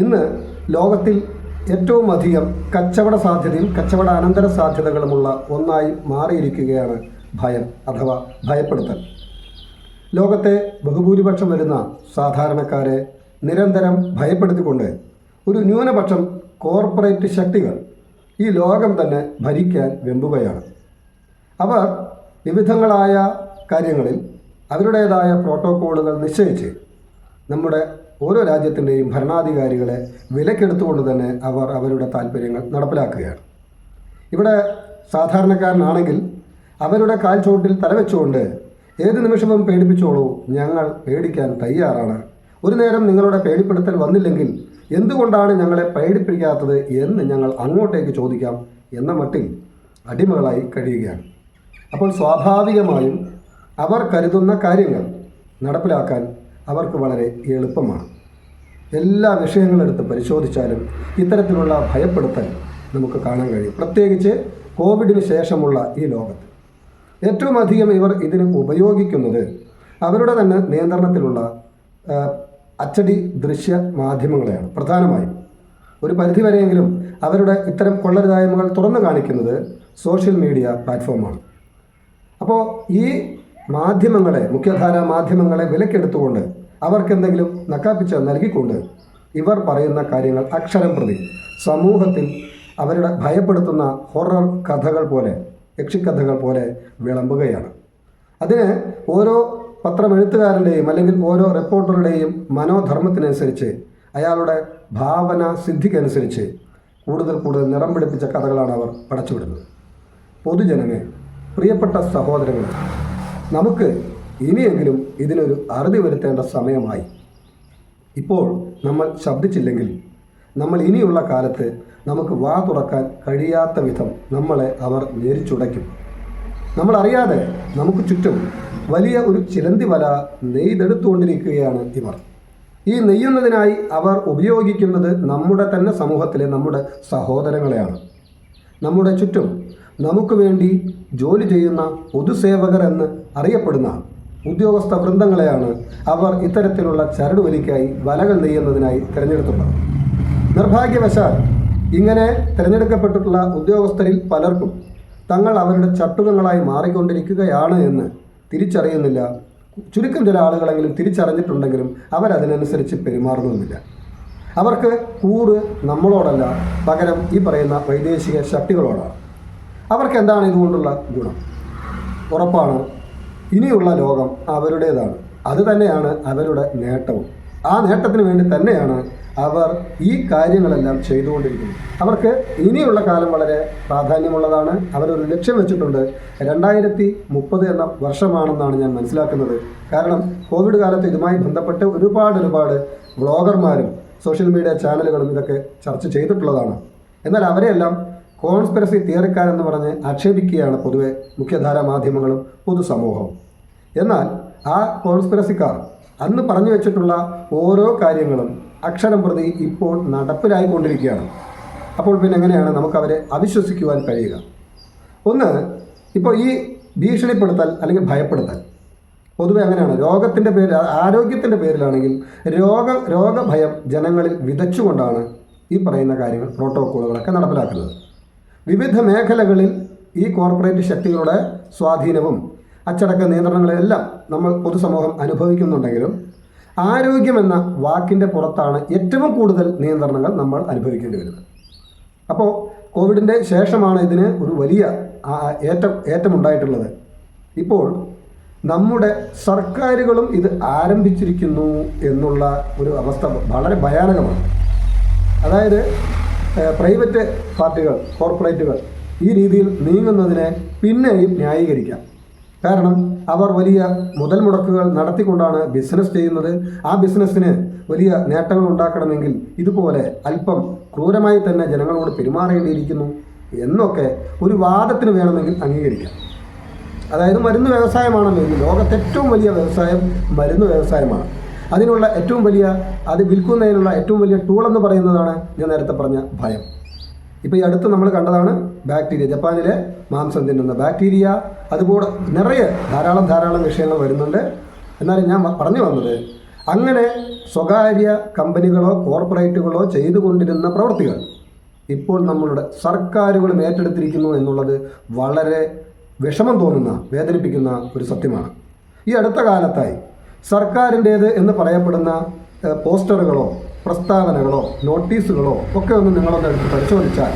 ഇന്ന് ലോകത്തിൽ ഏറ്റവും അധികം കച്ചവട സാധ്യതയും കച്ചവട അനന്തര സാധ്യതകളുമുള്ള ഒന്നായി മാറിയിരിക്കുകയാണ് ഭയം അഥവാ ഭയപ്പെടുത്തൽ. ലോകത്തെ ബഹുഭൂരിപക്ഷം വരുന്ന സാധാരണക്കാരെ നിരന്തരം ഭയപ്പെടുത്തിക്കൊണ്ട് ഒരു ന്യൂനപക്ഷം കോർപ്പറേറ്റ് ശക്തികൾ ഈ ലോകം തന്നെ ഭരിക്കാൻ വെമ്പുകയാണ്. അവർ വിവിധങ്ങളായ കാര്യങ്ങളിൽ അവരുടേതായ പ്രോട്ടോക്കോളുകൾ നിശ്ചയിച്ച് നമ്മുടെ ഓരോ രാജ്യത്തിന്റെയും ഭരണാധികാരികളെ വിലക്കെടുത്തുകൊണ്ട് തന്നെ അവർ അവരുടെ താല്പര്യങ്ങൾ നടപ്പിലാക്കുകയാണ്. ഇവിടെ സാധാരണക്കാരനാണെങ്കിൽ അവരുടെ കാൽച്ചോട്ടിൽ തലവെച്ചുകൊണ്ട് ഏത് നിമിഷവും പേടിപ്പിച്ചോളൂ ഞങ്ങൾ പേടിക്കാൻ തയ്യാറാണ്. ഒരു നേരം നിങ്ങളുടെ പേടിപ്പെടുത്തൽ വന്നില്ലെങ്കിൽ എന്തുകൊണ്ടാണ് ഞങ്ങളെ പേടിപ്പിക്കാത്തത് എന്ന് ഞങ്ങൾ അങ്ങോട്ടേക്ക് ചോദിക്കാം എന്ന മട്ടിൽ അടിമകളായി കഴിയുകയാണ്. അപ്പോൾ സ്വാഭാവികമായും അവർ കരുതുന്ന കാര്യങ്ങൾ നടപ്പിലാക്കാൻ അവർക്ക് വളരെ എളുപ്പമാണ്. എല്ലാ വിഷയങ്ങളെടുത്ത് പരിശോധിച്ചാലും ഇത്തരത്തിലുള്ള ഭയപ്പെടുത്തൽ നമുക്ക് കാണാൻ കഴിയും. പ്രത്യേകിച്ച് കോവിഡിന് ശേഷമുള്ള ഈ ലോകത്ത്. ഏറ്റവും അധികം ഇവർ ഇതിന് ഉപയോഗിക്കുന്നത് അവരുടെ തന്നെ നിയന്ത്രണത്തിലുള്ള അച്ചടി ദൃശ്യ മാധ്യമങ്ങളെയാണ്. പ്രധാനമായും ഒരു പരിധിവരെയെങ്കിലും അവരുടെ ഇത്തരം കൊള്ളരുതായ്മകൾ തുറന്നു കാണിക്കുന്നത് സോഷ്യൽ മീഡിയ പ്ലാറ്റ്ഫോമാണ്. അപ്പോൾ ഈ മാധ്യമങ്ങളെ മുഖ്യധാരാ മാധ്യമങ്ങളെ വിലക്കെടുത്തുകൊണ്ട് അവർക്കെന്തെങ്കിലും നക്കാപ്പിച്ച നൽകിക്കൊണ്ട് ഇവർ പറയുന്ന കാര്യങ്ങൾ അക്ഷരം പ്രതി. സമൂഹത്തിൽ അവരുടെ ഭയപ്പെടുത്തുന്ന ഹൊറർ കഥകൾ പോലെ യക്ഷിക്കഥകൾ പോലെ വിളമ്പുകയാണ്. അതിന് ഓരോ പത്രമെഴുത്തുകാരന്റെയും അല്ലെങ്കിൽ ഓരോ റിപ്പോർട്ടറുടെയും മനോധർമ്മത്തിനനുസരിച്ച് അയാളുടെ ഭാവന സിദ്ധിക്കനുസരിച്ച് കൂടുതൽ കൂടുതൽ നിറം പിടിപ്പിച്ച കഥകളാണ് അവർ പടച്ചുവിടുന്നത്. പൊതുജനമേ പ്രിയപ്പെട്ട സഹോദരങ്ങളെ നമുക്ക് ഇനിയെങ്കിലും ഇതിനൊരു അറുതി വരുത്തേണ്ട സമയമായി. ഇപ്പോൾ നമ്മൾ ശബ്ദിച്ചില്ലെങ്കിൽ നമ്മൾ ഇനിയുള്ള കാലത്ത് നമുക്ക് വാ തുറക്കാൻ കഴിയാത്ത വിധം നമ്മളെ അവർ ഞെരിച്ചുടയ്ക്കും. നമ്മളറിയാതെ നമുക്ക് ചുറ്റും വലിയ ഒരു ചിലന്തി വല നെയ്തെടുത്തുകൊണ്ടിരിക്കുകയാണ് ഇവർ. ഈ നെയ്യുന്നതിനായി അവർ ഉപയോഗിക്കുന്നത് നമ്മുടെ തന്നെ സമൂഹത്തിലെ നമ്മുടെ സഹോദരങ്ങളെയാണ്. നമ്മുടെ ചുറ്റും നമുക്ക് വേണ്ടി ജോലി ചെയ്യുന്ന പൊതുസേവകർ എന്ന് അറിയപ്പെടുന്ന ഉദ്യോഗസ്ഥ വൃന്ദങ്ങളെയാണ് അവർ ഇത്തരത്തിലുള്ള ചരടുവലിക്കായി വലകൾ നെയ്യുന്നതിനായി തിരഞ്ഞെടുത്തുള്ളത് നിർഭാഗ്യവശാൽ ഇങ്ങനെ തിരഞ്ഞെടുക്കപ്പെട്ടിട്ടുള്ള ഉദ്യോഗസ്ഥരിൽ പലർക്കും തങ്ങൾ അവരുടെ ചട്ടുകങ്ങളായി മാറിക്കൊണ്ടിരിക്കുകയാണ് എന്ന് തിരിച്ചറിയുന്നില്ല. ചുരുക്കം ചില ആളുകളെങ്കിലും തിരിച്ചറിഞ്ഞിട്ടുണ്ടെങ്കിലും അവരതിനനുസരിച്ച് പെരുമാറുന്നുമില്ല. അവർക്ക് കൂറ് നമ്മളോടല്ല പകരം ഈ പറയുന്ന വൈദേശിക ശക്തികളോടാണ്. അവർക്ക് എന്താണ് ഇതുകൊണ്ടുള്ള ഗുണം? ഉറപ്പാണ് ഇനിയുള്ള ലോകം അവരുടേതാണ്. അതുതന്നെയാണ് അവരുടെ നേട്ടവും. ആ നേട്ടത്തിന് വേണ്ടി തന്നെയാണ് അവർ ഈ കാര്യങ്ങളെല്ലാം ചെയ്തുകൊണ്ടിരിക്കുന്നത്. അവർക്ക് ഇനിയുള്ള കാലം വളരെ പ്രാധാന്യമുള്ളതാണ്. അവരൊരു ലക്ഷ്യം വെച്ചിട്ടുണ്ട്. രണ്ടായിരത്തി മുപ്പത് എന്ന വർഷമാണെന്നാണ് ഞാൻ മനസ്സിലാക്കുന്നത്. കാരണം കോവിഡ് കാലത്ത് ഇതുമായി ബന്ധപ്പെട്ട് ഒരുപാട് ഒരുപാട് വ്ളോഗർമാരും സോഷ്യൽ മീഡിയ ചാനലുകളും ഇതൊക്കെ ചർച്ച ചെയ്തിട്ടുള്ളതാണ്. എന്നാൽ അവരെയെല്ലാം കോൺസ്പിറസി തിയറിക്കാരെന്ന് പറഞ്ഞ് ആക്ഷേപിക്കുകയാണ് പൊതുവെ മുഖ്യധാരാ മാധ്യമങ്ങളും പൊതുസമൂഹവും. എന്നാൽ ആ കോൺസ്പിറസിക്കാർ അന്ന് പറഞ്ഞു വെച്ചിട്ടുള്ള ഓരോ കാര്യങ്ങളും അക്ഷരം പ്രതി ഇപ്പോൾ നടപ്പിലായിക്കൊണ്ടിരിക്കുകയാണ്. അപ്പോൾ പിന്നെ എങ്ങനെയാണ് നമുക്ക് അവരെ അവിശ്വസിക്കുവാൻ കഴിയുക? ഒന്ന് ഇപ്പോൾ ഈ ഭീഷണിപ്പെടുത്തൽ അല്ലെങ്കിൽ ഭയപ്പെടുത്തൽ. പൊതുവെ അങ്ങനെയാണ്. രോഗത്തിന്റെ പേരിൽ ആരോഗ്യത്തിന്റെ പേരിലാണെങ്കിൽ രോഗ രോഗഭയം ജനങ്ങളിൽ വിതച്ചുകൊണ്ടാണ് ഈ പറയുന്ന കാര്യങ്ങൾ പ്രോട്ടോക്കോളുകളൊക്കെ നടപ്പിലാക്കുന്നത്. വിവിധ മേഖലകളിൽ ഈ കോർപ്പറേറ്റ് ശക്തികളുടെ സ്വാധീനവും അച്ചടക്ക നിയന്ത്രണങ്ങളെല്ലാം നമ്മൾ പൊതുസമൂഹം അനുഭവിക്കുന്നുണ്ടെങ്കിലും ആരോഗ്യമെന്ന വാക്കിന്റെ പുറത്താണ് ഏറ്റവും കൂടുതൽ നിയന്ത്രണങ്ങൾ നമ്മൾ അനുഭവിക്കേണ്ടി വരുന്നത്. അപ്പോൾ കോവിഡിന്റെ ശേഷമാണ് ഇതിന് ഒരു വലിയ ഏറ്റം ഏറ്റം ഏറ്റമുണ്ടായിട്ടുള്ളത്. ഇപ്പോൾ നമ്മുടെ സർക്കാരുകളും ഇത് ആരംഭിച്ചിരിക്കുന്നു എന്നുള്ള ഒരു അവസ്ഥ വളരെ ഭയാനകമാണ്. അതായത് പ്രൈവറ്റ് പാർട്ടികൾ കോർപ്പറേറ്റുകൾ ഈ രീതിയിൽ നീങ്ങുന്നതിനെ പിന്നെയും ന്യായീകരിക്കാം. കാരണം അവർ വലിയ മുതൽ മുടക്കുകൾ നടത്തിക്കൊണ്ടാണ് ബിസിനസ് ചെയ്യുന്നത്. ആ ബിസിനസ്സിന് വലിയ നേട്ടങ്ങൾ ഉണ്ടാക്കണമെങ്കിൽ ഇതുപോലെ അല്പം ക്രൂരമായി തന്നെ ജനങ്ങളോട് പെരുമാറേണ്ടിയിരിക്കുന്നു എന്നൊക്കെ ഒരു വാദത്തിന് വേണമെങ്കിൽ അംഗീകരിക്കാം. അതായത് മരുന്ന് വ്യവസായമാണല്ലോ. ഇന്ന് ലോകത്തെ ഏറ്റവും വലിയ വ്യവസായം മരുന്ന് വ്യവസായമാണ്. അതിനുള്ള ഏറ്റവും വലിയ അത് വിൽക്കുന്നതിനുള്ള ഏറ്റവും വലിയ ടൂൾ എന്ന് പറയുന്നതാണ് ഞാൻ നേരത്തെ പറഞ്ഞ ഭയം. ഇപ്പോൾ ഈ അടുത്ത് നമ്മൾ കണ്ടതാണ് ബാക്ടീരിയ ജപ്പാനിലെ മാംസം തിന്നുന്ന ബാക്ടീരിയ അതുപോലെ നിറയെ ധാരാളം ധാരാളം വിഷയങ്ങൾ വരുന്നുണ്ട്. എന്നാലും ഞാൻ പറഞ്ഞു വന്നത് അങ്ങനെ സ്വകാര്യ കമ്പനികളോ കോർപ്പറേറ്റുകളോ ചെയ്തുകൊണ്ടിരുന്ന പ്രവൃത്തികൾ ഇപ്പോൾ നമ്മളുടെ സർക്കാരുകളും ഏറ്റെടുത്തിരിക്കുന്നു എന്നുള്ളത് വളരെ വിഷമം തോന്നുന്ന വേദനിപ്പിക്കുന്ന ഒരു സത്യമാണ്. ഈ അടുത്ത കാലത്തായി സർക്കാരിന്റേത് എന്ന് പറയപ്പെടുന്ന പോസ്റ്ററുകളോ പ്രസ്താവനകളോ നോട്ടീസുകളോ ഒക്കെ ഒന്ന് നിങ്ങളൊന്ന് എടുത്ത് പരിശോധിച്ചാൽ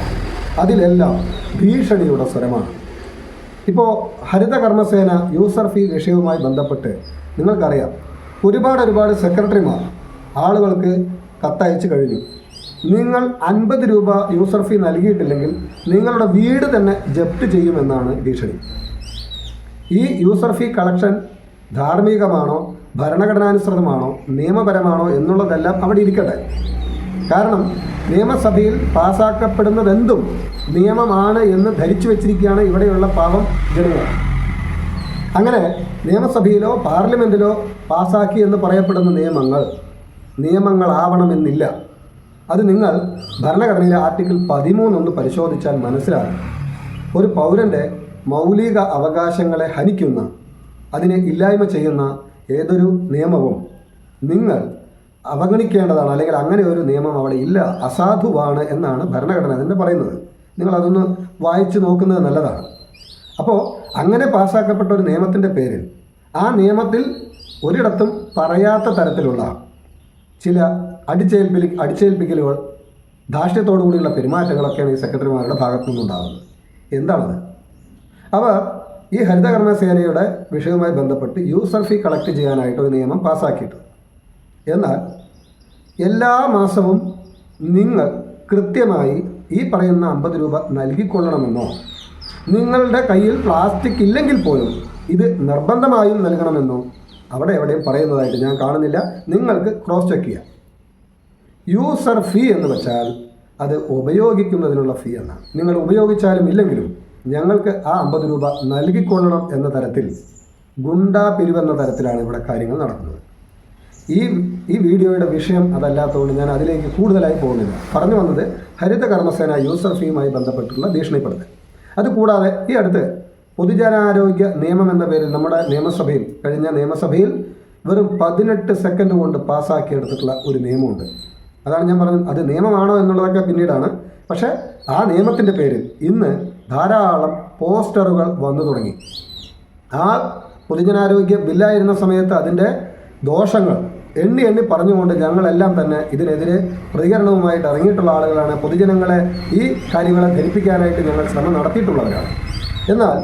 അതിലെല്ലാം ഭീഷണിയുടെ സ്വരമാണ്. ഇപ്പോൾ ഹരിത കർമ്മസേന യൂസർ ഫീ വിഷയവുമായി ബന്ധപ്പെട്ട് നിങ്ങൾക്കറിയാം ഒരുപാട് ഒരുപാട് സെക്രട്ടറിമാർ ആളുകൾക്ക് കത്തയച്ചു കഴിഞ്ഞു. നിങ്ങൾ അൻപത് രൂപ യൂസർ ഫീ നൽകിയിട്ടില്ലെങ്കിൽ നിങ്ങളുടെ വീട് തന്നെ ജപ്തി ചെയ്യുമെന്നാണ് ഭീഷണി. ഈ യൂസർ ഫീ കളക്ഷൻ ധാർമ്മികമാണോ ഭരണഘടനാനുസൃതമാണോ നിയമപരമാണോ എന്നുള്ളതെല്ലാം അവിടെ ഇരിക്കട്ടെ. കാരണം നിയമസഭയിൽ പാസ്സാക്കപ്പെടുന്നതെന്തും നിയമമാണ് എന്ന് ധരിച്ചു വെച്ചിരിക്കുകയാണ് ഇവിടെയുള്ള പാവം ജനങ്ങൾ. അങ്ങനെ നിയമസഭയിലോ പാർലമെന്റിലോ പാസാക്കി എന്ന് പറയപ്പെടുന്ന നിയമങ്ങൾ നിയമങ്ങളാവണമെന്നില്ല. അത് നിങ്ങൾ ഭരണഘടനയിലെ ആർട്ടിക്കിൾ പതിമൂന്നൊന്ന് പരിശോധിച്ചാൽ മനസ്സിലാകും. ഒരു പൗരന്റെ മൗലിക അവകാശങ്ങളെ ഹനിക്കുന്ന അതിനെ ഇല്ലായ്മ ചെയ്യുന്ന ഏതൊരു നിയമവും നിങ്ങൾ അവഗണിക്കേണ്ടതാണ് അല്ലെങ്കിൽ അങ്ങനെ ഒരു നിയമം അവിടെ ഇല്ല അസാധുവാണ് എന്നാണ് ഭരണഘടന തന്നെ പറയുന്നത്. നിങ്ങൾ അതൊന്ന് വായിച്ചു നോക്കുന്നത് നല്ലതാണ്. അപ്പോൾ അങ്ങനെ പാസ്സാക്കപ്പെട്ട ഒരു നിയമത്തിന്റെ പേരിൽ ആ നിയമത്തിൽ ഒരിടത്തും പറയാത്ത തരത്തിലുള്ള ചില അടിച്ചേൽപ്പിൽ അടിച്ചേൽപ്പിക്കലുകൾ ധാർഷ്ട്യത്തോടു കൂടിയുള്ള പെരുമാറ്റങ്ങളൊക്കെയാണ് ഈ സെക്രട്ടറിമാരുടെ ഭാഗത്തു നിന്നുണ്ടാകുന്നത് എന്താണത്? അവർ ഈ ഹരിതകർമ്മ സേനയുടെ വിഷയവുമായി ബന്ധപ്പെട്ട് യൂസർ ഫീ കളക്ട് ചെയ്യാനായിട്ട് ഒരു നിയമം പാസ്സാക്കിയിട്ടുണ്ട് എന്നാൽ എല്ലാ മാസവും നിങ്ങൾ കൃത്യമായി ഈ പറയുന്ന അമ്പത് രൂപ നൽകിക്കൊള്ളണമെന്നോ നിങ്ങളുടെ കയ്യിൽ പ്ലാസ്റ്റിക് ഇല്ലെങ്കിൽ പോലും ഇത് നിർബന്ധമായും നൽകണമെന്നോ അവിടെ എവിടെയും പറയുന്നതായിട്ട് ഞാൻ കാണുന്നില്ല. നിങ്ങൾക്ക് ക്രോസ് ചെക്ക് ചെയ്യാം. യൂസർ ഫീ എന്ന് വെച്ചാൽ അത് ഉപയോഗിക്കുന്നതിനുള്ള ഫീ എന്നാണ്. നിങ്ങൾ ഉപയോഗിച്ചാലും ഇല്ലെങ്കിലും ഞങ്ങൾക്ക് ആ അമ്പത് രൂപ നൽകിക്കൊള്ളണം എന്ന തരത്തിൽ ഗുണ്ടാ പിരിവെന്ന തരത്തിലാണ് ഇവിടെ കാര്യങ്ങൾ നടക്കുന്നത്. ഈ ഈ വീഡിയോയുടെ വിഷയം അതല്ലാത്തതുകൊണ്ട് ഞാൻ അതിലേക്ക് കൂടുതലായി പോകുന്നില്ല. പറഞ്ഞു വന്നത് ഹരിത കർമ്മസേന യൂസഫിയുമായി ബന്ധപ്പെട്ടുള്ള ഭീഷണിപ്പെടുത്തൽ. അതുകൂടാതെ ഈ അടുത്ത് പൊതുജനാരോഗ്യ നിയമം എന്ന പേരിൽ നമ്മുടെ നിയമസഭയിൽ കഴിഞ്ഞ നിയമസഭയിൽ വെറും പതിനെട്ട് സെക്കൻഡ് കൊണ്ട് പാസ്സാക്കിയെടുത്തിട്ടുള്ള ഒരു നിയമമുണ്ട്. അതാണ് ഞാൻ പറഞ്ഞത്. അത് നിയമമാണോ എന്നുള്ളതൊക്കെ പിന്നീടാണ്. പക്ഷേ ആ നിയമത്തിന്റെ പേരിൽ ഇന്ന് ധാരാളം പോസ്റ്ററുകൾ വന്നു തുടങ്ങി. ആ പൊതുജനാരോഗ്യ ബില്ലായിരുന്ന സമയത്ത് അതിന്റെ ദോഷങ്ങൾ എണ്ണി എണ്ണി പറഞ്ഞുകൊണ്ട് ഞങ്ങളെല്ലാം തന്നെ ഇതിനെതിരെ പ്രതികരണവുമായിട്ട് ഇറങ്ങിയിട്ടുള്ള ആളുകളാണ്. പൊതുജനങ്ങളെ ഈ കാര്യങ്ങളെ ധരിപ്പിക്കാനായിട്ട് ഞങ്ങൾ ശ്രമം നടത്തിയിട്ടുള്ളവരാണ്. എന്നാൽ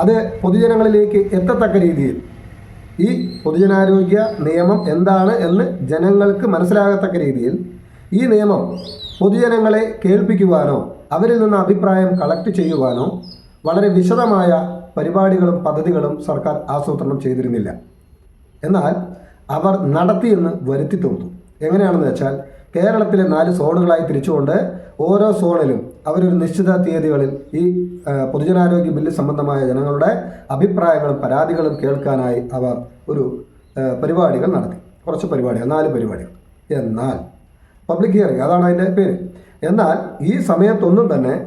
അത് പൊതുജനങ്ങളിലേക്ക് എത്തത്തക്ക രീതിയിൽ ഈ പൊതുജനാരോഗ്യ നിയമം എന്താണ് എന്ന് ജനങ്ങൾക്ക് മനസ്സിലാകത്തക്ക രീതിയിൽ ഈ നിയമം പൊതുജനങ്ങളെ കേൾപ്പിക്കുവാനോ അവരിൽ നിന്ന് അഭിപ്രായം കളക്ട് ചെയ്യുവാനോ വളരെ വിശദമായ പരിപാടികളും പദ്ധതികളും സർക്കാർ ആസൂത്രണം ചെയ്തിരുന്നില്ല. എന്നാൽ അവർ നടത്തിയെന്ന് വരുത്തി തീർത്തു എങ്ങനെയാണെന്ന് വെച്ചാൽ കേരളത്തിലെ നാല് സോണുകളായി തിരിച്ചുകൊണ്ട് ഓരോ സോണിലും അവരൊരു നിശ്ചിത തീയതികളിൽ ഈ പൊതുജനാരോഗ്യ ബില്ല് സംബന്ധമായ ജനങ്ങളുടെ അഭിപ്രായങ്ങളും പരാതികളും കേൾക്കാനായി അവർ ഒരു പരിപാടികൾ നടത്തി. കുറച്ച് പരിപാടികൾ നാല് പരിപാടികൾ. എന്നാൽ പബ്ലിക് ഹിയറിംഗ് അതാണ് അതിന്റെ പേര്. എന്നാൽ ഈ സമയത്തൊന്നും തന്നെ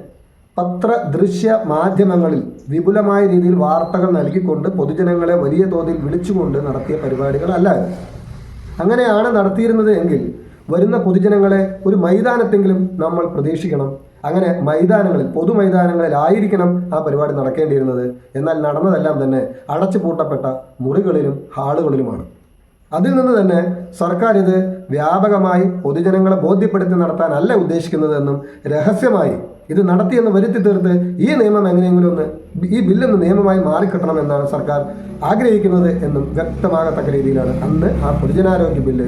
പത്ര ദൃശ്യ മാധ്യമങ്ങളിൽ വിപുലമായ രീതിയിൽ വാർത്തകൾ നൽകിക്കൊണ്ട് പൊതുജനങ്ങളെ വലിയ തോതിൽ വിളിച്ചുകൊണ്ട് നടത്തിയ പരിപാടികളല്ല അങ്ങനെയാണ് നടത്തിയിരുന്നത് എങ്കിൽ വരുന്ന പൊതുജനങ്ങളെ ഒരു മൈതാനത്തെങ്കിലും നമ്മൾ പ്രതീക്ഷിക്കണം. അങ്ങനെ മൈതാനങ്ങളിൽ പൊതു മൈതാനങ്ങളിലായിരിക്കണം ആ പരിപാടി നടക്കേണ്ടിയിരുന്നത്. എന്നാൽ നടന്നതെല്ലാം തന്നെ അടച്ചുപൂട്ടപ്പെട്ട മുറികളിലും ഹാളുകളിലുമാണ്. അതിൽ നിന്ന് തന്നെ സർക്കാർ ഇത് വ്യാപകമായി പൊതുജനങ്ങളെ ബോധ്യപ്പെടുത്തി നടത്താനല്ല ഉദ്ദേശിക്കുന്നതെന്നും രഹസ്യമായി ഇത് നടത്തിയെന്ന് വരുത്തി തീർത്ത് ഈ നിയമം എങ്ങനെയെങ്കിലും ഒന്ന് ഈ ബില്ലൊന്ന് നിയമമായി മാറിക്കിട്ടണമെന്നാണ് സർക്കാർ ആഗ്രഹിക്കുന്നത് എന്നും വ്യക്തമാകത്തക്ക രീതിയിലാണ് അന്ന് ആ പൊതുജനാരോഗ്യ ബില്ല്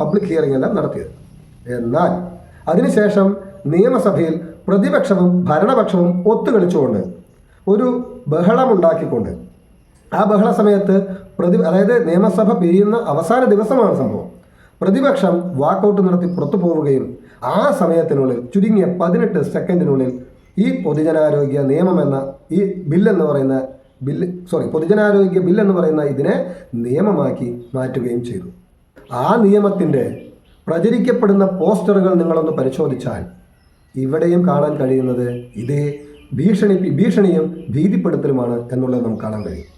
പബ്ലിക് ഹിയറിംഗ് എല്ലാം നടത്തിയത്. എന്നാൽ അതിനുശേഷം നിയമസഭയിൽ പ്രതിപക്ഷവും ഭരണപക്ഷവും ഒത്തുകളിച്ചുകൊണ്ട് ഒരു ബഹളമുണ്ടാക്കിക്കൊണ്ട് ആ ബഹള സമയത്ത് പ്രതി അതായത് നിയമസഭ പിരിയുന്ന അവസാന ദിവസമാണ് സംഭവം. പ്രതിപക്ഷം വാക്കൗട്ട് നടത്തി പുറത്തു പോവുകയും ആ സമയത്തിനുള്ളിൽ ചുരുങ്ങിയ പതിനെട്ട് സെക്കൻഡിനുള്ളിൽ ഈ പൊതുജനാരോഗ്യ നിയമം എന്ന ഈ ബില്ലെന്ന് പറയുന്ന ബില്ല് സോറി പൊതുജനാരോഗ്യ ബില്ലെന്ന് പറയുന്ന ഇതിനെ നിയമമാക്കി മാറ്റുകയും ചെയ്തു. ആ നിയമത്തിന്റെ പ്രചരിക്കപ്പെടുന്ന പോസ്റ്ററുകൾ നിങ്ങളൊന്ന് പരിശോധിച്ചാൽ ഇവിടെയും കാണാൻ കഴിയുന്നത് ഇതേ ഭീഷണി ഭീഷണിയും ഭീതിപ്പെടുത്തലുമാണ് എന്നുള്ളത് നമുക്ക് കാണാൻ കഴിയും.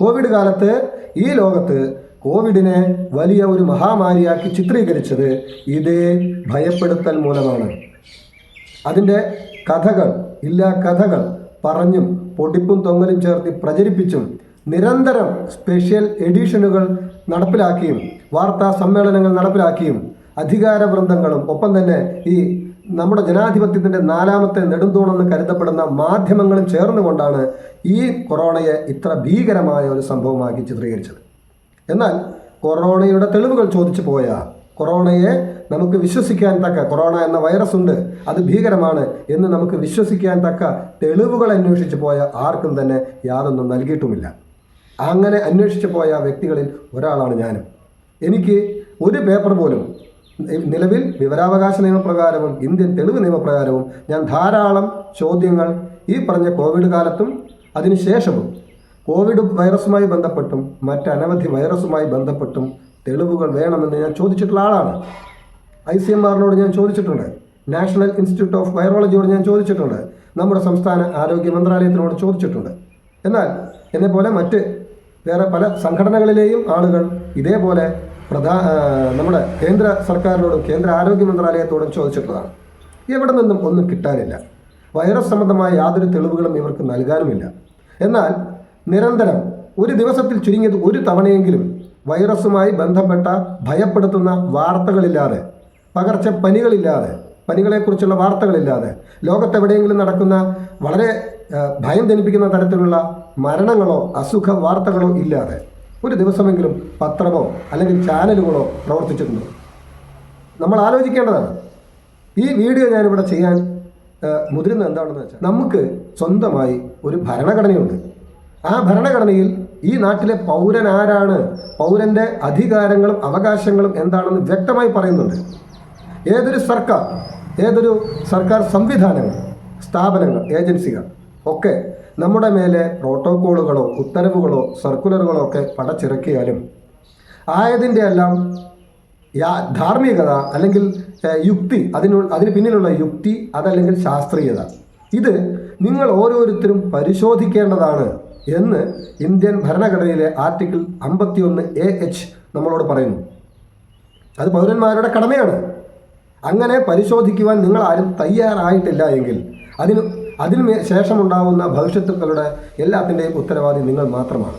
കോവിഡ് കാലത്ത് ഈ ലോകത്ത് കോവിഡിനെ വലിയ ഒരു മഹാമാരിയാക്കി ചിത്രീകരിച്ചത് ഇതേ ഭയപ്പെടുത്തൽ മൂലമാണ്. അതിന്റെ കഥകൾ ഇല്ലാ കഥകൾ പറഞ്ഞും പൊടിപ്പും തൊങ്ങലും ചേർത്ത് പ്രചരിപ്പിച്ചും നിരന്തരം സ്പെഷ്യൽ എഡിഷനുകൾ നടപ്പിലാക്കിയും വാർത്താ സമ്മേളനങ്ങൾ നടപ്പിലാക്കിയും അധികാര വൃന്ദങ്ങളും ഒപ്പം തന്നെ ഈ നമ്മുടെ ജനാധിപത്യത്തിന്റെ നാലാമത്തെ നെടുന്തൂണെന്ന് കരുതപ്പെടുന്ന മാധ്യമങ്ങളും ചേർന്നുകൊണ്ടാണ് ഈ കൊറോണയെ ഇത്ര ഭീകരമായ ഒരു സംഭവമാക്കി ചിത്രീകരിച്ചത്. എന്നാൽ കൊറോണയുടെ തെളിവുകൾ ചോദിച്ചു പോയ കൊറോണയെ നമുക്ക് വിശ്വസിക്കാൻ തക്ക കൊറോണ എന്ന വൈറസ് ഉണ്ട് അത് ഭീകരമാണ് എന്ന് നമുക്ക് വിശ്വസിക്കാൻ തക്ക തെളിവുകൾ അന്വേഷിച്ചു പോയ ആർക്കും തന്നെ യാതൊന്നും നൽകിയിട്ടുമില്ല. അങ്ങനെ അന്വേഷിച്ചു പോയ വ്യക്തികളിൽ ഒരാളാണ് ഞാനും. എനിക്ക് ഒരു പേപ്പർ പോലും നിലവിൽ വിവരാവകാശ നിയമപ്രകാരവും ഇന്ത്യൻ തെളിവ് നിയമപ്രകാരവും ഞാൻ ധാരാളം ചോദ്യങ്ങൾ ഈ പറഞ്ഞ കോവിഡ് കാലത്തും അതിനുശേഷവും കോവിഡ് വൈറസുമായി ബന്ധപ്പെട്ടും മറ്റനവധി വൈറസുമായി ബന്ധപ്പെട്ടും തെളിവുകൾ വേണമെന്ന് ഞാൻ ചോദിച്ചിട്ടുള്ള ആളാണ്. ഐ സി എം ആറിനോട് ഞാൻ ചോദിച്ചിട്ടുണ്ട്. നാഷണൽ ഇൻസ്റ്റിറ്റ്യൂട്ട് ഓഫ് വൈറോളജിയോട് ഞാൻ ചോദിച്ചിട്ടുണ്ട്. നമ്മുടെ സംസ്ഥാന ആരോഗ്യ മന്ത്രാലയത്തിനോട് ചോദിച്ചിട്ടുണ്ട്. എന്നാൽ എന്നെപ്പോലെ മറ്റ് വേറെ പല സംഘടനകളിലെയും ആളുകൾ ഇതേപോലെ പ്രധാ നമ്മുടെ കേന്ദ്ര സർക്കാരിനോടും കേന്ദ്ര ആരോഗ്യ മന്ത്രാലയത്തോടും ചോദിച്ചിട്ടുള്ളതാണ്. എവിടെ നിന്നും ഒന്നും കിട്ടാനില്ല. വൈറസ് സംബന്ധമായ യാതൊരു തെളിവുകളും ഇവർക്ക് നൽകാനുമില്ല. എന്നാൽ നിരന്തരം ഒരു ദിവസത്തിൽ ചുരുങ്ങിയത് ഒരു തവണയെങ്കിലും വൈറസുമായി ബന്ധപ്പെട്ട ഭയപ്പെടുത്തുന്ന വാർത്തകളില്ലാതെ പകർച്ചപ്പനികളില്ലാതെ പനികളെക്കുറിച്ചുള്ള വാർത്തകളില്ലാതെ ലോകത്തെവിടെയെങ്കിലും നടക്കുന്ന വളരെ ഭയം ജനിപ്പിക്കുന്ന തരത്തിലുള്ള മരണങ്ങളോ അസുഖ വാർത്തകളോ ഇല്ലാതെ ഒരു ദിവസമെങ്കിലും പത്രമോ അല്ലെങ്കിൽ ചാനലുകളോ പ്രവർത്തിച്ചിട്ടുണ്ടോ? നമ്മൾ ആലോചിക്കേണ്ടതാണ്. ഈ വീഡിയോ ഞാനിവിടെ ചെയ്യാൻ മുതിരുന്ന എന്താണെന്ന് വെച്ചാൽ നമുക്ക് സ്വന്തമായി ഒരു ഭരണഘടനയുണ്ട്. ആ ഭരണഘടനയിൽ ഈ നാട്ടിലെ പൗരൻ ആരാണ് പൗരന്റെ അധികാരങ്ങളും അവകാശങ്ങളും എന്താണെന്ന് വ്യക്തമായി പറയുന്നുണ്ട്. ഏതൊരു സർക്കാർ ഏതൊരു സർക്കാർ സംവിധാനങ്ങൾ സ്ഥാപനങ്ങൾ ഏജൻസികൾ ഒക്കെ നമ്മുടെ മേലെ പ്രോട്ടോക്കോളുകളോ ഉത്തരവുകളോ സർക്കുലറുകളോ ഒക്കെ പടച്ചിറക്കിയാലും ആയതിന്റെ എല്ലാം ധാർമ്മികത അല്ലെങ്കിൽ യുക്തി അതിനു അതിന് പിന്നിലുള്ള യുക്തി അതല്ലെങ്കിൽ ശാസ്ത്രീയത. ഇത് നിങ്ങൾ ഓരോരുത്തരും പരിശോധിക്കേണ്ടതാണ് എന്ന് ഇന്ത്യൻ ഭരണഘടനയിലെ ആർട്ടിക്കിൾ അമ്പത്തിയൊന്ന് എ എച്ച് നമ്മളോട് പറയുന്നു. അത് പൗരന്മാരുടെ കടമയാണ്. അങ്ങനെ പരിശോധിക്കുവാൻ നിങ്ങൾ ആരും തയ്യാറായിട്ടില്ല എങ്കിൽ അതിന് അതിന് ശേഷമുണ്ടാവുന്ന ഭവിഷ്യത്തുക്കളുടെ എല്ലാത്തിന്റെയും ഉത്തരവാദി നിങ്ങൾ മാത്രമാണ്.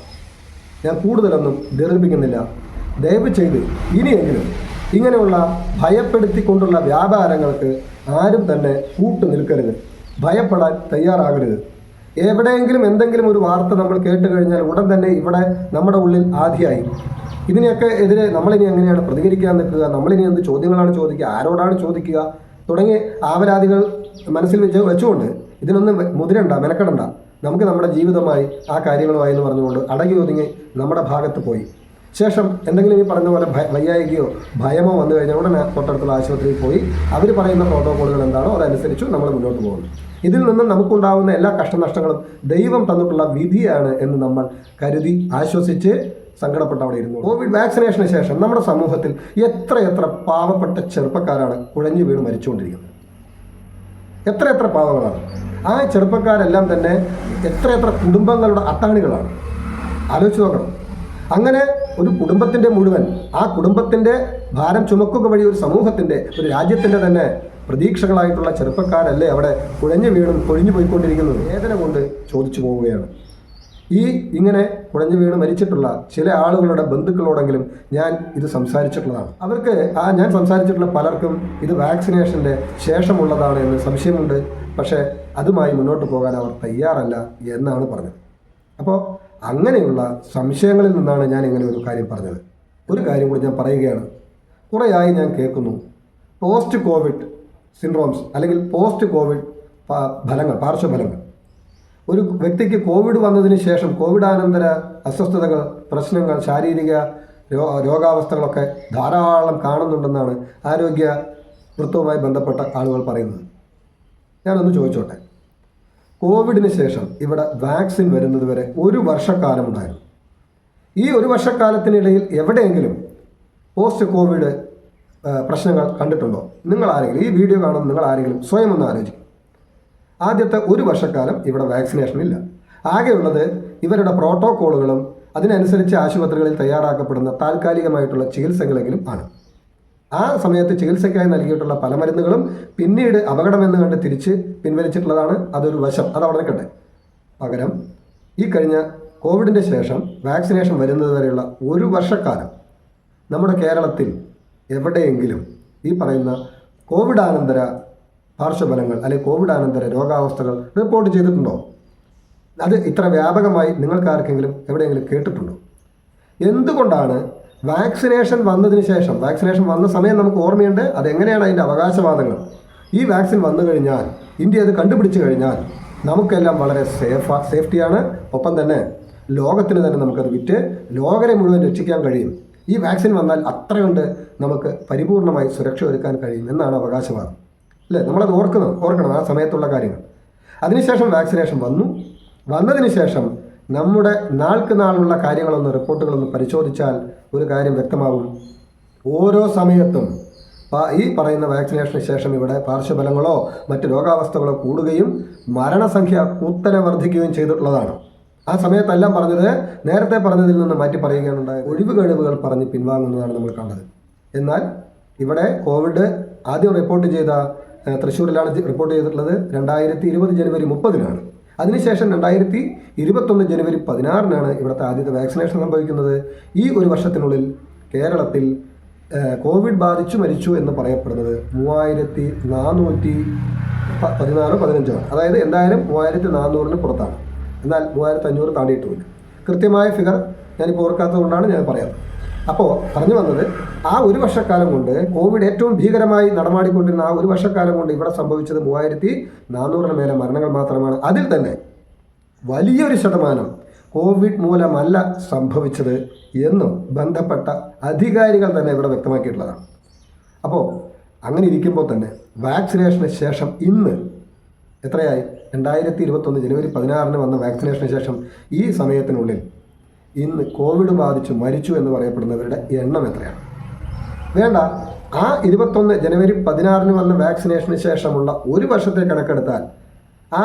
ഞാൻ കൂടുതലൊന്നും ദീർഘിപ്പിക്കുന്നില്ല ദയവ് ചെയ്ത് ഇനിയെങ്കിലും ഇങ്ങനെയുള്ള ഭയപ്പെടുത്തിക്കൊണ്ടുള്ള വ്യാപാരങ്ങൾക്ക് ആരും തന്നെ കൂട്ടു നിൽക്കരുത്. ഭയപ്പെടാൻ തയ്യാറാകരുത്. എവിടെയെങ്കിലും എന്തെങ്കിലും ഒരു വാർത്ത നമ്മൾ കേട്ട് കഴിഞ്ഞാൽ ഉടൻ തന്നെ ഇവിടെ നമ്മുടെ ഉള്ളിൽ ആധിയായി. ഇതിനെയൊക്കെ എതിരെ നമ്മളിനി എങ്ങനെയാണ് പ്രതികരിക്കാൻ നിൽക്കുക? നമ്മളിനി എന്ത് ചോദ്യങ്ങളാണ് ചോദിക്കുക? ആരോടാണ് ചോദിക്കുക? തുടങ്ങി ആവരാതികൾ മനസ്സിൽ വെച്ച് വെച്ചുകൊണ്ട് ഇതിനൊന്നും മുതിരണ്ട മെനക്കെടണ്ട. നമുക്ക് നമ്മുടെ ജീവിതമായി ആ കാര്യങ്ങളുമായി എന്ന് പറഞ്ഞുകൊണ്ട് അടങ്ങി ഒതുങ്ങി നമ്മുടെ ഭാഗത്ത് പോയി. ശേഷം എന്തെങ്കിലും ഈ പറഞ്ഞ പോലെ വയ്യായികയോ ഭയമോ വന്നു കഴിഞ്ഞാൽ ഉടനെ തൊട്ടടുത്തുള്ള ആശുപത്രിയിൽ പോയി അവർ പറയുന്ന പ്രോട്ടോകോളുകൾ എന്താണോ അതനുസരിച്ച് നമ്മൾ മുന്നോട്ട് പോകുന്നു. ഇതിൽ നിന്നും നമുക്കുണ്ടാകുന്ന എല്ലാ കഷ്ടനഷ്ടങ്ങളും ദൈവം തന്നിട്ടുള്ള വിധിയാണ് എന്ന് നമ്മൾ കരുതി ആശ്വസിച്ച് സങ്കടപ്പെട്ട് അവിടെ ഇരുന്നു. കോവിഡ് വാക്സിനേഷന് ശേഷം നമ്മുടെ സമൂഹത്തിൽ എത്ര എത്ര പാവപ്പെട്ട ചെറുപ്പക്കാരാണ് കുഴഞ്ഞു വീണ് മരിച്ചുകൊണ്ടിരിക്കുന്നത്. എത്ര എത്ര പാവങ്ങളാണ്. ആ ചെറുപ്പക്കാരെല്ലാം തന്നെ എത്ര എത്ര കുടുംബങ്ങളുടെ അത്താണികളാണ്. ആലോചിച്ച് നോക്കണം. അങ്ങനെ ഒരു കുടുംബത്തിന്റെ മുഴുവൻ ആ കുടുംബത്തിന്റെ ഭാരം ചുമക്കുക വഴി ഒരു സമൂഹത്തിന്റെ ഒരു രാജ്യത്തിന്റെ തന്നെ പ്രതീക്ഷകളായിട്ടുള്ള ചെറുപ്പക്കാരല്ലേ അവിടെ കുഴഞ്ഞു വീണും കൊഴിഞ്ഞു പോയിക്കൊണ്ടിരിക്കുന്നത്? വേദന കൊണ്ട് ചോദിച്ചു പോവുകയാണ്. ഈ ഇങ്ങനെ കുഴഞ്ഞു വീണ് മരിച്ചിട്ടുള്ള ചില ആളുകളുടെ ബന്ധുക്കളോടെങ്കിലും ഞാൻ ഇത് സംസാരിച്ചിട്ടുള്ളതാണ്. അവർക്ക് ആ ഞാൻ സംസാരിച്ചിട്ടുള്ള പലർക്കും ഇത് വാക്സിനേഷന്റെ ശേഷമുള്ളതാണ് എന്ന് സംശയമുണ്ട്. പക്ഷേ അതുമായി മുന്നോട്ട് പോകാൻ അവർ തയ്യാറല്ല എന്നാണ് പറഞ്ഞത്. അപ്പോൾ അങ്ങനെയുള്ള സംശയങ്ങളിൽ നിന്നാണ് ഞാൻ ഇങ്ങനെ ഒരു കാര്യം പറഞ്ഞത്. ഒരു കാര്യം കൂടി ഞാൻ പറയുകയാണ്. കുറേയായി ഞാൻ കേൾക്കുന്നു. പോസ്റ്റ് കോവിഡ് സിൻഡ്രോംസ് അല്ലെങ്കിൽ പോസ്റ്റ് കോവിഡ് ഫലങ്ങൾ പാർശ്വഫലങ്ങൾ. ഒരു വ്യക്തിക്ക് കോവിഡ് വന്നതിന് ശേഷം കോവിഡാനന്തര അസ്വസ്ഥതകൾ പ്രശ്നങ്ങൾ ശാരീരിക രോഗാവസ്ഥകളൊക്കെ ധാരാളം കാണുന്നുണ്ടെന്നാണ് ആരോഗ്യ വൃത്തവുമായി ബന്ധപ്പെട്ട ആളുകൾ പറയുന്നത്. ഞാനൊന്ന് ചോദിച്ചോട്ടെ. കോവിഡിന് ശേഷം ഇവിടെ വാക്സിൻ വരുന്നത് വരെ ഒരു വർഷക്കാലമുണ്ടായിരുന്നു. ഈ ഒരു വർഷക്കാലത്തിനിടയിൽ എവിടെയെങ്കിലും പോസ്റ്റ് കോവിഡ് പ്രശ്നങ്ങൾ കണ്ടിട്ടുണ്ടോ? നിങ്ങൾ ആരെങ്കിലും ഈ വീഡിയോ കാണുന്ന നിങ്ങൾ ആരെങ്കിലും സ്വയം ഒന്ന് ആലോചിക്കും. ആദ്യത്തെ ഒരു വർഷക്കാലം ഇവിടെ വാക്സിനേഷൻ ഇല്ല ആകെയുള്ളത് ഇവരുടെ പ്രോട്ടോക്കോളുകളും അതിനനുസരിച്ച് ആശുപത്രികളിൽ തയ്യാറാക്കപ്പെടുന്ന താൽക്കാലികമായിട്ടുള്ള ചികിത്സകളെങ്കിലും ആണ്. ആ സമയത്ത് ചികിത്സയ്ക്കായി നൽകിയിട്ടുള്ള പല മരുന്നുകളും പിന്നീട് അപകടമെന്ന് കണ്ട് തിരിച്ച് പിൻവലിച്ചിട്ടുള്ളതാണ് അതൊരു വശം. അത് അവിടെ നിൽക്കട്ടെ. പകരം ഈ കഴിഞ്ഞ കോവിഡിന്റെ ശേഷം വാക്സിനേഷൻ വരുന്നത് വരെയുള്ള ഒരു വർഷക്കാലം നമ്മുടെ കേരളത്തിൽ എവിടെയെങ്കിലും ഈ പറയുന്ന കോവിഡാനന്തര പാർശ്വഫലങ്ങൾ അല്ലെങ്കിൽ കോവിഡാനന്തര രോഗാവസ്ഥകൾ റിപ്പോർട്ട് ചെയ്തിട്ടുണ്ടോ? അത് ഇത്ര വ്യാപകമായി നിങ്ങൾക്ക് ആർക്കെങ്കിലും എവിടെയെങ്കിലും കേട്ടിട്ടുണ്ടോ? എന്തുകൊണ്ടാണ് വാക്സിനേഷൻ വന്നതിന് ശേഷം വാക്സിനേഷൻ വന്ന സമയം നമുക്ക് ഓർമ്മയുണ്ട്? അതെങ്ങനെയാണ് അതിന്റെ അവകാശവാദങ്ങൾ? ഈ വാക്സിൻ വന്നു കഴിഞ്ഞാൽ ഇന്ത്യ അത് കണ്ടുപിടിച്ചു കഴിഞ്ഞാൽ നമുക്കെല്ലാം വളരെ സേഫ സേഫ്റ്റിയാണ്. ഒപ്പം തന്നെ ലോകത്തിന് തന്നെ നമുക്കത് വിറ്റ് ലോകരെ മുഴുവൻ രക്ഷിക്കാൻ കഴിയും. ഈ വാക്സിൻ വന്നാൽ അത്രയുണ്ട് നമുക്ക് പരിപൂർണമായി സുരക്ഷ ഒരുക്കാൻ കഴിയും എന്നാണ് അവകാശവാദം. അല്ലേ? നമ്മളത് ഓർക്കണം ഓർക്കണം ആ സമയത്തുള്ള കാര്യങ്ങൾ. അതിനുശേഷം വാക്സിനേഷൻ വന്നു. വന്നതിന് ശേഷം നമ്മുടെ നാൾക്ക് നാളുള്ള കാര്യങ്ങളൊന്ന് റിപ്പോർട്ടുകളൊന്ന് പരിശോധിച്ചാൽ ഒരു കാര്യം വ്യക്തമാകും ഓരോ സമയത്തും ഈ പറയുന്ന വാക്സിനേഷന് ശേഷം ഇവിടെ പാർശ്വഫലങ്ങളോ മറ്റ് രോഗാവസ്ഥകളോ കൂടുകയും മരണസംഖ്യ കുത്തനെ വർദ്ധിക്കുകയും ചെയ്തിട്ടുള്ളതാണ്. ആ സമയത്തെല്ലാം പറഞ്ഞത് നേരത്തെ പറഞ്ഞതിൽ നിന്ന് മാറ്റി പറയുകയാണുണ്ടായ ഒഴിവ് കഴിവുകൾ പറഞ്ഞ് പിൻവാങ്ങുന്നതാണ് നമ്മൾ കണ്ടത്. എന്നാൽ ഇവിടെ കോവിഡ് ആദ്യം റിപ്പോർട്ട് ചെയ്ത തൃശ്ശൂരിലാണ് റിപ്പോർട്ട് ചെയ്തിട്ടുള്ളത്. രണ്ടായിരത്തി ഇരുപത് ജനുവരി മുപ്പതിനാണ്. അതിനുശേഷം രണ്ടായിരത്തി ഇരുപത്തൊന്ന് ജനുവരി പതിനാറിനാണ് ഇവിടുത്തെ ആദ്യത്തെ വാക്സിനേഷൻ സംഭവിക്കുന്നത്. ഈ ഒരു വർഷത്തിനുള്ളിൽ കേരളത്തിൽ കോവിഡ് ബാധിച്ചു മരിച്ചു എന്ന് പറയപ്പെടുന്നത് മൂവായിരത്തി നാനൂറ്റി പതിനാറ് പതിനഞ്ചോ അതായത് എന്തായാലും മൂവായിരത്തി നാനൂറിന് പുറത്താണ്. എന്നാൽ മൂവായിരത്തി അഞ്ഞൂറ് താണ്ടിയിട്ടുമില്ല. കൃത്യമായ ഫിഗർ ഞാനിപ്പോൾ ഓർക്കാത്തത് കൊണ്ടാണ് ഞാൻ പറയാറ് അപ്പോൾ പറഞ്ഞു വന്നത് ആ ഒരു വർഷക്കാലം കൊണ്ട് കോവിഡ് ഏറ്റവും ഭീകരമായി നടമാടിക്കൊണ്ടിരുന്ന ആ ഒരു വർഷക്കാലം കൊണ്ട് ഇവിടെ സംഭവിച്ചത് മൂവായിരത്തി നാനൂറിന് മേലെ മരണങ്ങൾ മാത്രമാണ്. അതിൽ തന്നെ വലിയൊരു ശതമാനം കോവിഡ് മൂലമല്ല സംഭവിച്ചത് എന്നും ബന്ധപ്പെട്ട അധികാരികൾ തന്നെ ഇവിടെ വ്യക്തമാക്കിയിട്ടുള്ളതാണ്. അപ്പോൾ അങ്ങനെ ഇരിക്കുമ്പോൾ തന്നെ വാക്സിനേഷന് ശേഷം ഇന്ന് എത്രയായി? രണ്ടായിരത്തി ഇരുപത്തൊന്ന് ജനുവരി പതിനാറിന് വന്ന വാക്സിനേഷന് ശേഷം ഈ സമയത്തിനുള്ളിൽ ഇന്ന് കോവിഡ് ബാധിച്ചു മരിച്ചു എന്ന് പറയപ്പെടുന്നവരുടെ എണ്ണം എത്രയാണ്? വേണ്ട. ആ ഇരുപത്തൊന്ന് ജനുവരി പതിനാറിന് വന്ന വാക്സിനേഷന് ശേഷമുള്ള ഒരു വർഷത്തെ കണക്കെടുത്താൽ ആ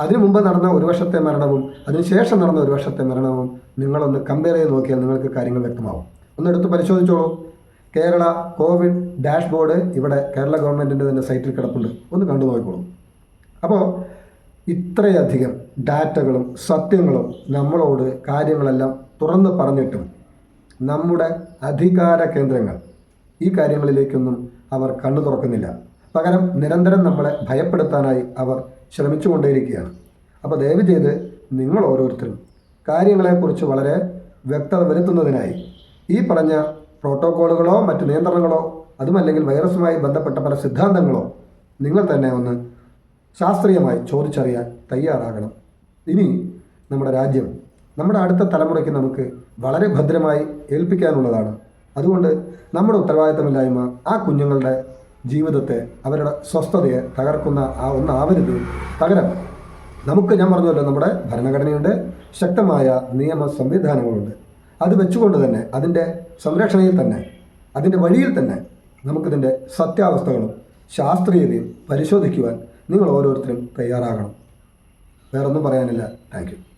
അതിനു മുമ്പ് നടന്ന ഒരു വർഷത്തെ മരണവും അതിനുശേഷം നടന്ന ഒരു വർഷത്തെ മരണവും നിങ്ങളൊന്ന് കമ്പയർ ചെയ്ത് നോക്കിയാൽ നിങ്ങൾക്ക് കാര്യങ്ങൾ വ്യക്തമാവും. ഒന്നെടുത്ത് പരിശോധിച്ചോളൂ. കേരള കോവിഡ് ഡാഷ്ബോർഡ് ഇവിടെ കേരള ഗവൺമെന്റിന്റെ തന്നെ സൈറ്റിൽ കിടപ്പുണ്ട്. ഒന്ന് കണ്ടു നോക്കിക്കോളൂ. അപ്പോൾ ഇത്രയധികം ഡാറ്റകളും സത്യങ്ങളും നമ്മളോട് കാര്യങ്ങളെല്ലാം തുറന്ന് പറഞ്ഞിട്ടും നമ്മുടെ അധികാര കേന്ദ്രങ്ങൾ ഈ കാര്യങ്ങളിലേക്കൊന്നും അവർ കണ്ണു തുറക്കുന്നില്ല. പകരം നിരന്തരം നമ്മളെ ഭയപ്പെടുത്താനായി അവർ ശ്രമിച്ചുകൊണ്ടേയിരിക്കുകയാണ്. അപ്പോൾ ദയവ് ചെയ്ത് നിങ്ങൾ ഓരോരുത്തരും കാര്യങ്ങളെക്കുറിച്ച് വളരെ വ്യക്തത വരുത്തുന്നതിനായി ഈ പറഞ്ഞ പ്രോട്ടോക്കോളുകളോ മറ്റ് നിയന്ത്രണങ്ങളോ അതുമല്ലെങ്കിൽ വൈറസുമായി ബന്ധപ്പെട്ട പല സിദ്ധാന്തങ്ങളോ നിങ്ങൾ തന്നെ ഒന്ന് ശാസ്ത്രീയമായി ചോദിച്ചറിയാൻ തയ്യാറാകണം. ഇനി നമ്മുടെ രാജ്യം നമ്മുടെ അടുത്ത തലമുറയ്ക്ക് നമുക്ക് വളരെ ഭദ്രമായി ഏൽപ്പിക്കാനുള്ളതാണ്. അതുകൊണ്ട് നമ്മുടെ ഉത്തരവാദിത്തമില്ലായ്മ ആ കുഞ്ഞുങ്ങളുടെ ജീവിതത്തെ അവരുടെ സ്വസ്ഥതയെ തകർക്കുന്ന ആ ഒന്നാവരുത്. പകരം നമുക്ക് ഞാൻ പറഞ്ഞല്ലോ നമ്മുടെ ഭരണഘടനയുണ്ട് ശക്തമായ നിയമ സംവിധാനങ്ങളുണ്ട്. അത് വെച്ചുകൊണ്ട് തന്നെ അതിന്റെ സംരക്ഷണയിൽ തന്നെ അതിന്റെ വഴിയിൽ തന്നെ നമുക്കിതിന്റെ സത്യാവസ്ഥകളും ശാസ്ത്രീയതയും പരിശോധിക്കുവാൻ നിങ്ങൾ ഓരോരുത്തരും തയ്യാറാകണം. വേറൊന്നും പറയാനില്ല. താങ്ക്